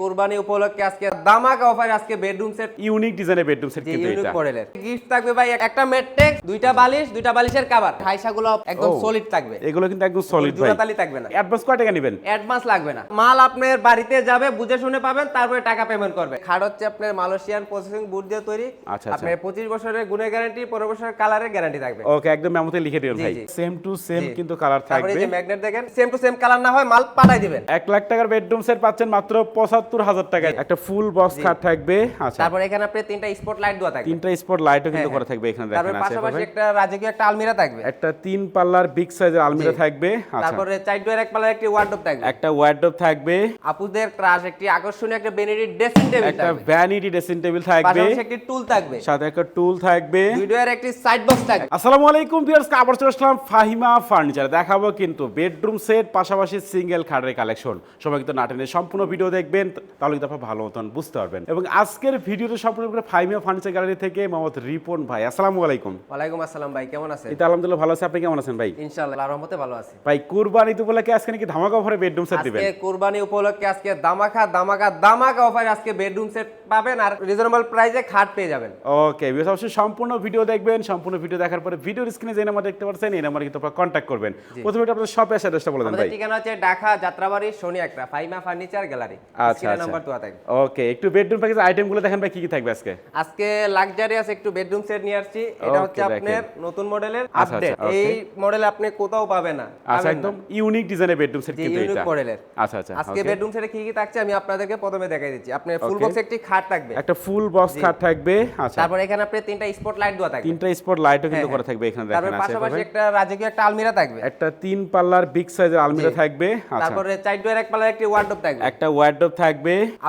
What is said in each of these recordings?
কোরবানি উপলক্ষে আজকে দামাকা অফার আজকে বেডরুম সেট ইউনিক ডিজাইনের বেডরুম সেট কিন্তু ইউনিক এটা। মডেলের গিফট থাকবে ভাই একটা মেট্রেক দুইটা বালিশ দুইটা বালিশের কভার হাইসাগুলো একদম সলিড থাকবে। এগুলো কিন্তু একদম সলিড ভাই। জোড়াতালি থাকবে না। অ্যাডভান্স কয় টাকা নেবেন? অ্যাডভান্স লাগবে না। মাল আপনার বাড়িতে যাবে বুঝে শুনে পাবেন তারপরে টাকা পেমেন্ট করবে। খাট হচ্ছে আপনার মালয়েশিয়ান প্রসেসিং বুট দিয়ে তৈরি। আচ্ছা, আচ্ছা। আপনার পঁচিশ বছরের গুণের গ্যারান্টি পনেরো বছরের কালারের গ্যারান্টি থাকবে। ওকে একদম মেমোতে লিখে দিবেন ভাই। সেম টু সেম কিন্তু কালার থাকবে তারপরে যে ম্যাগনেট দেখেন সেম টু সেম কালার না হয় মাল পাঠাই দিবেন। এক লাখ টাকার বেডরুম সেট পাচ্ছেন মাত্র পঁচাত্তর হাজার টাকায় একটা ফুল বক্স খাট থাকবে। আচ্ছা। তারপরে এখানে আপনি তিনটা স্পট লাইট দেওয়া থাকবে। তিনটা স্পট লাইটও কিন্তু হ্যাঁ, করা থাকবে এখানে দেখেন আছে পাশাপাশি একটা রাজকীয় একটা আলমিরা থাকবে। একটা তিন পাল্লার বিগ সাইজের আলমিরা থাকবে। আচ্ছা। তারপরে চার ডোয়ের এক পাল্লার একটি ওয়ার্ডরোব থাকবে। একটা ওয়ার্ডরোব থাকবে। আপুদের ক্রাশ একটি আকর্ষণীয় একটা বেনেডিট ড্রেসিং টেবিল একটা ভ্যানিটি ড্রেসিং টেবিল থাকবে। পাশাপাশি একটি টুল থাকবে। সাথে একটা টুল থাকবে। দুই একটি সাইড বক্স থাকবে। আসসালামু আলাইকুম ভিউয়ার্স আবার চলে আসলাম ফাহিমা ফার্নিচার দেখাবো কিন্তু বেডরুম সেট পাশাপাশি সিঙ্গেল খাটের কালেকশন সবাই কিন্তু নাটেনের সম্পূর্ণ ভিডিও দেখবেন। তাহলে কিন্তু আপনারা ভালো মতন বুঝতে পারবেন। এবং আজকের ভিডিওটা সম্পূর্ণ করে ফাহিমা ফার্নিচার গ্যালারি থেকে মোহাম্মদ রিপন ভাই আসসালামু আলাইকুম। ওয়ালাইকুম আসসালাম ভাই কেমন আছেন? এটা আলহামদুলিল্লাহ ভালো আছে আপনি কেমন আছেন ভাই? ইনশাআল্লাহ রহমতে ভালো আছি। ভাই কুরবানি তো বলে কি আজকে নাকি ধামাকা অফারে বেডরুম সেট দিবেন? আজকে কুরবানি উপলক্ষে আজকে দামাকা দামাকা দামাকা অফার আজকে বেডরুম সেট পাবেন আর রিজনেবল প্রাইসে খাট পেয়ে যাবেন। ওকে ভিউয়ার্স অবশ্যই সম্পূর্ণ ভিডিও দেখবেন সম্পূর্ণ ভিডিও দেখার পরে ভিডিওর স্ক্রিনে যে নাম্বার দেখতে পাচ্ছেন এই নাম্বারে কিন্তু আপনারা কন্ট্যাক্ট করবেন। প্রথমে আপনাদের শপের অ্যাড্রেসটা বলে দেন ভাই। ঠিকানা হচ্ছে ঢাকা যাত্রাবাড়ি একটা ফাইমা ফার্নিচার গ্যালারি। আচ্ছা। আচ্ছা। নাম্বার দেওয়া থাকবে। ওকে একটু বেডরুম প্যাকেজ আইটেমগুলো দেখেন ভাই কি কি থাকবে আজকে? আজকে লাক্সারিয়াস একটু বেডরুম সেট নিয়ে আসছি। এটা হচ্ছে আপনার নতুন মডেলের আচ্ছা, আপডেট আচ্ছা, এই মডেল আপনি কোথাও পাবেন না আচ্ছা একদম ইউনিক ডিজাইনের বেডরুম সেট কিন্তু ইউনিক মডেলের আচ্ছা আচ্ছা আজকে বেডরুম সেটে কি কি থাকছে আমি আপনাদেরকে প্রথমে দেখাই দিচ্ছি। আপনার ফুল বক্স একটি খাট থাকবে। একটা ফুল বক্স খাট থাকবে। আচ্ছা। তারপর এখানে আপনি তিনটা স্পট লাইট দেওয়া থাকবে। তিনটা স্পট লাইটও কিন্তু হ্যাঁ, করা থাকবে এখানে দেখেন আছে পাশাপাশি একটা রাজকীয় একটা আলমিরা থাকবে। একটা তিন পাল্লার বিগ সাইজের আলমিরা থাকবে। আচ্ছা। তারপরে চার ডোয়ের এক পাল্লার একটি ওয়ার্ডরোব থাকবে। একটা ওয়ার্ডরোব থাকবে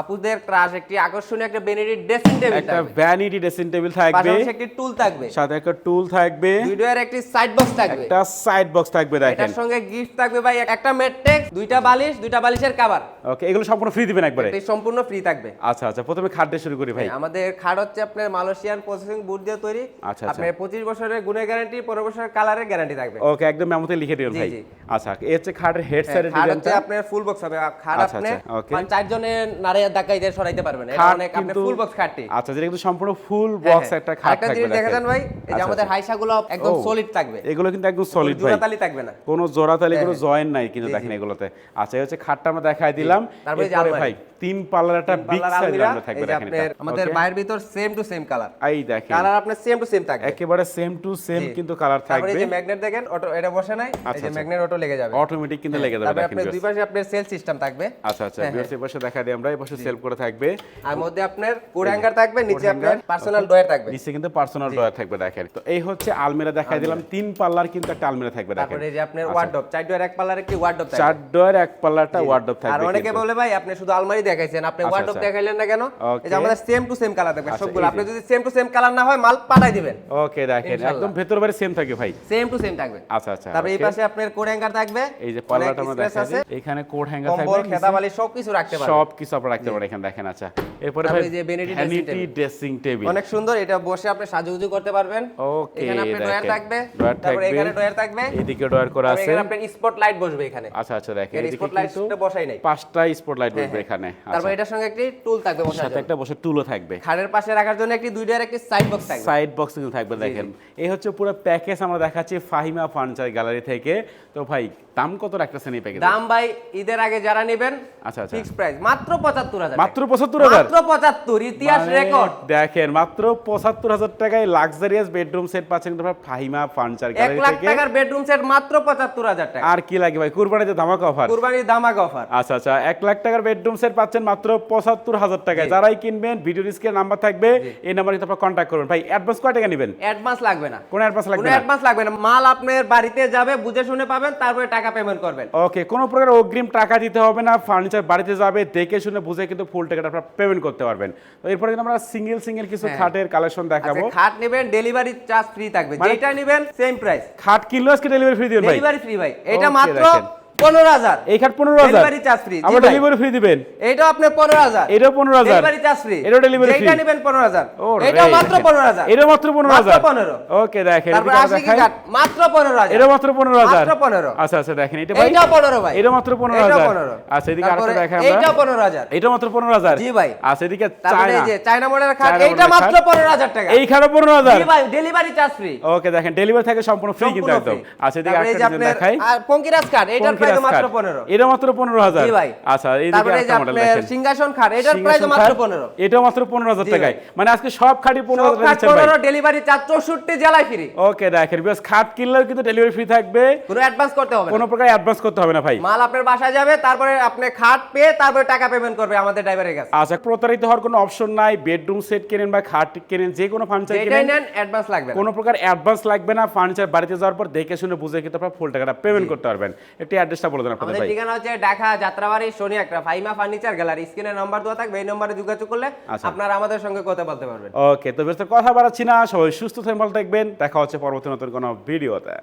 আপুদের ক্রাশ একটি আকর্ষণীয় একটা বেনেডিট ড্রেসিং টেবিল একটা ভ্যানিটি ড্রেসিং টেবিল থাকবে। পাশাপাশি একটি টুল থাকবে। সাথে একটা টুল থাকবে। ডোয়ের একটি সাইড বক্স থাকবে। একটা সাইড বক্স থাকবে দেখেন। এটার সঙ্গে গিফট থাকবে ভাই একটা মেট্রেক দুইটা বালিশ দুইটা বালিশের কভার ওকে এগুলো সম্পূর্ণ ফ্রি দিবেন একবারে? এটি সম্পূর্ণ ফ্রি থাকবে। আচ্ছা আচ্ছা প্রথমে খাট দিয়ে শুরু করি ভাই। আমাদের খাট হচ্ছে আপনার মালয়েশিয়ান প্রসেসিং বুট দিয়ে তৈরি। আচ্ছা, আচ্ছা। আপনার পঁচিশ বছরের গুণের গ্যারান্টি পনেরো বছরের কালারের গ্যারান্টি থাকবে। ওকে একদম মেমোতে লিখে দিবেন ভাই। আচ্ছা এই হচ্ছে খাটের হেড সাইডের ডিজাইনটা আপনার ফুল বক্স হবে। খাট আচ্ছা, আপনি আচ্ছা. চারজনের নারে ধাক্কাই দিয়ে সরাইতে পারবেন এটা অনেক আপনি ফুল বক্স খাটটি। আচ্ছা যেটা কিন্তু সম্পূর্ণ ফুল হ্যাঁ, বক্স হ্যাঁ। একটা খাট আরেকটা থাকবে জিনিস দেখা যান ভাই এই যে আচ্ছা, আমাদের আচ্ছা। হাইসাগুলো একদম সলিড থাকবে। এগুলো কিন্তু একদম সলিড ভাই। জোড়াতালি থাকবে না। কোনো জোড়াতালি কোনো হ্যাঁ, জয়েন নাই কিন্তু দেখেন এগুলোতে। আচ্ছা এই হচ্ছে খাটটা আমরা দেখাই দিলাম। তারপরে। ভাই তিন পাল্লার একটা বিগ সাইজ আমরা থাকবে দেখেন আমাদের? বাইরের ভিতর সেম টু সেম কালার এই দেখেন। কালার আপনার সেম টু সেম থাকবে। একেবারে সেম টু সেম কিন্তু কালার তারপরে এই থাকবে। যে ম্যাগনেট দেখেন অটো এটা বসে নাই। এই যে। ম্যাগনেট অটো লেগে যাবে। অটোমেটিক কিন্তু লেগে যাবে দেখেন আপনার দুই পাশে আপনার সেল সিস্টেম থাকবে। আচ্ছা আচ্ছা এই পাশে দেখা দিই আমরা এই পাশে সেলফ করে থাকবে। আর মধ্যে আপনার কোড হ্যাঙ্গার থাকবে নিচে আপনার পার্সোনাল ডয়ার থাকবে। নিচে কিন্তু পার্সোনাল ড্রয়ার থাকবে দেখেন। তো এই হচ্ছে আলমিরা দেখাই দিলাম। তিন পাল্লার কিন্তু একটা আলমিরা থাকবে দেখেন। তারপরে এই যে আপনার আচ্ছা। ওয়ার্ডরোব চার ডয়ার এক পাল্লার একটি ওয়ার্ডরোব থাকবে। চার থাকবে ডয়ার এক পাল্লাটা ওয়ার্ডরোব থাকবে আর অনেকে বলে ভাই আপনি শুধু আলমারি দেখাইছেন আপনি আচ্ছা, ওয়ার্ডরোব আচ্ছা। দেখাইলেন না কেন? এই যে আমাদের সেম টু সেম কালার থাকবে আচ্ছা, সবগুলো। আপনি যদি সেম টু সেম কালার না হয় মাল পাঠাই দিবেন। ওকে দেখেন। একদম ভেতর বাইরে সেম থাকে ভাই। সেম টু সেম থাকবে। আচ্ছা আচ্ছা তারপরে এই পাশে আপনার কোড হ্যাঙ্গার থাকবে। এই যে পাল্লাটা আমরা space দেখা আছে। এখানে কোড হ্যাঙ্গার কম্বল থাকবে। খেতাবালি সবকিছু রাখতে পারবেন সব কিছু আপনারা রাখতে পারেন এখানে দেখেন আচ্ছা। এরপরে ভাই যে ভ্যানিটি ড্রেসিং টেবিল অনেক সুন্দর এটা বসে আপনি সাজুগুজু করতে পারবেন। ওকে এখানে আপনার ডয়ার থাকবে তারপরে এখানে ডয়ার থাকবে। এদিকে ডয়ার করা আছে। এখানে আপনার স্পট লাইট বসবে এখানে। আচ্ছা আচ্ছা দেখেন এদিকে স্পট লাইটটা বসাই নাই। পাঁচটা স্পটলাইট হ্যাঁ, বসবে হ্যাঁ। এখানে। তারপর আচ্ছা এটার সঙ্গে একটি টুল থাকবে বসার সাথে একটা বসে টুলও থাকবে। খাটের পাশে রাখার জন্য একটি দুই ডয়ার একটি সাইড বক্স থাকবে। সাইড বক্স কিন্তু থাকবে দেখেন। এই হচ্ছে পুরো প্যাকেজ আমরা দেখাচ্ছি ফাহিমা ফার্নিচার গ্যালারি থেকে। তো ভাই দাম কত রাখতেছেন এই প্যাকেজ দাম ভাই ঈদের আগে যারা নেবেন আচ্ছা আচ্ছা। ফিক্স প্রাইস মাত্র পঁচাত্তর হাজার মাত্র পঁচাত্তর হাজার? মাত্র পঁচাত্তর ইতিহাস মানে রেকর্ড দেখেন মাত্র পঁচাত্তর হাজার টাকায় লাক্সারিয়াস বেডরুম সেট পাচ্ছেন ফাহিমা ফার্নিচার এক লাখ টাকার বেডরুম সেট মাত্র পঁচাত্তর হাজার টাকা। আর কি লাগে ভাই? কুরবানিতে ধামাকা অফার কুরবানির অফার আচ্ছা আচ্ছা এক লাখ টাকার বেডরুম সেট পাচ্ছেন মাত্র পঁচাত্তর হাজার টাকায়। যারাই কিনবেন ভিডিও স্ক্রিনে নাম্বার থাকবে এই নাম্বারে কিন্তু আপনারা কন্ট্যাক্ট করবেন। ভাই অ্যাডভান্স কয় টাকা নেবেন? অ্যাডভান্স লাগবে না। কোনো অ্যাডভান্স লাগবে না? অ্যাডভান্স লাগবে না। মাল আপনার বাড়িতে যাবে বুঝে শুনে পাবেন তারপরে টাকা পেমেন্ট করবেন। ওকে কোনো প্রকার অগ্রিম টাকা দিতে হবে না। ফার্নিচার বাড়িতে যাবে দেখে শুনে বুঝে কিন্তু ফুল টাকাটা আপনারা পেমেন্ট করতে পারবেন। তো এরপরে কিন্তু আমরা সিঙ্গেল সিঙ্গেল কিছু হ্যাঁ। খাটের কালেকশন দেখাবো। খাট নেবেন ডেলিভারি চার্জ ফ্রি থাকবে। মানে- যেটা নেবেন সেম প্রাইস খাট কিনলেও আজকে ডেলিভারি ফ্রি দিবেন ভাই। ডেলিভারি ফ্রি ভাই। এটা মাত্র। পনেরো হাজার এই খাট পনেরো হাজার ডেলিভারি ফ্রি দিবেন এইটাও আপনার পনেরো হাজার এটাও পনেরো হাজার ডেলিভারি চার্জ ফ্রি এটাও ডেলিভারি ফ্রি যেটা নেবেন পনেরো হাজার এটা মাত্র পনেরো হাজার এটা মাত্র পনেরো হাজার পনেরো ওকে দেখেন তারপর আশি কি দেখাই। মাত্র পনেরো হাজার এটা মাত্র পনেরো হাজার মাত্র পনেরো আচ্ছা আচ্ছা দেখেন এটা ভাই এইটাও পনেরো ভাই এটা মাত্র পনেরো হাজার আচ্ছা এদিকে আরেকটা দেখাই আমরা এইটাও পনেরো হাজার এটা মাত্র পনেরো হাজার জি ভাই। আচ্ছা এদিকে তারপরে এই যে চায়না মডেলের খাট এইটা মাত্র পনেরো হাজার টাকা এই খাটও পনেরো হাজার জি ভাই ডেলিভারি চার্জ ফ্রি ওকে দেখেন ডেলিভারি থাকে সম্পূর্ণ ফ্রি কিন্তু একদম আচ্ছা এদিকে এই যে আরেকটা দেখাই আর পঙ্কিরাজ প্রাইস মাত্র কাঠ। পনেরো। এটা মাত্র পনেরো হাজার। জি ভাই। আচ্ছা এই যে আপনার সিংহাসন খাট এটার প্রাইস মাত্র খাট, পনেরো। মাত্র পনেরো হাজার জি টাকায়। মানে আজকে সব খাটি পনেরো সব দিচ্ছেন ভাই পনেরো ডেলিভারি চার্জ চৌষট্টি জেলায় ফ্রি ওকে দেখেন বিকজ খাট কিনলেও কিন্তু ডেলিভারি ফ্রি থাকবে। কোনো অ্যাডভান্স করতে হবে কোনো প্রকার অ্যাডভান্স করতে হবে না ভাই। মাল আপনার বাসায় যাবে তারপরে আপনি খাট পেয়ে তারপরে টাকা পেমেন্ট করবে আমাদের ড্রাইভারের কাছে। আচ্ছা প্রতারিত হওয়ার কোনো অপশন নাই। বেডরুম সেট কেনেন বা খাট কেনেন যে কোনো ফার্নিচার কেনেন অ্যাডভান্স লাগবে কোনো প্রকার অ্যাডভান্স লাগবে না। ফার্নিচার বাড়িতে যাওয়ার পর দেখে শুনে বুঝে কিন্তু আপনার ফুল টাকাটা পেমেন্ট করতে পারবেন। একটি অ্যাড্রেসটা বলে দেন আপনাদের আমাদের ঠিকানা হচ্ছে ঢাকা যাত্রাবাড়ি শনি একটা ফাইমা ফার্নিচার গ্যালারি স্ক্রিনে নাম্বার দেওয়া থাকবে এই নম্বরে যোগাযোগ করলে আচ্ছা। আপনারা আমাদের সঙ্গে কথা বলতে পারবেন। ওকে তো বেশ তো কথা বাড়াচ্ছি না সবাই সুস্থ থাকবেন ভালো থাকবেন। দেখা হচ্ছে পরবর্তী নতুন কোনো ভিডিওতে।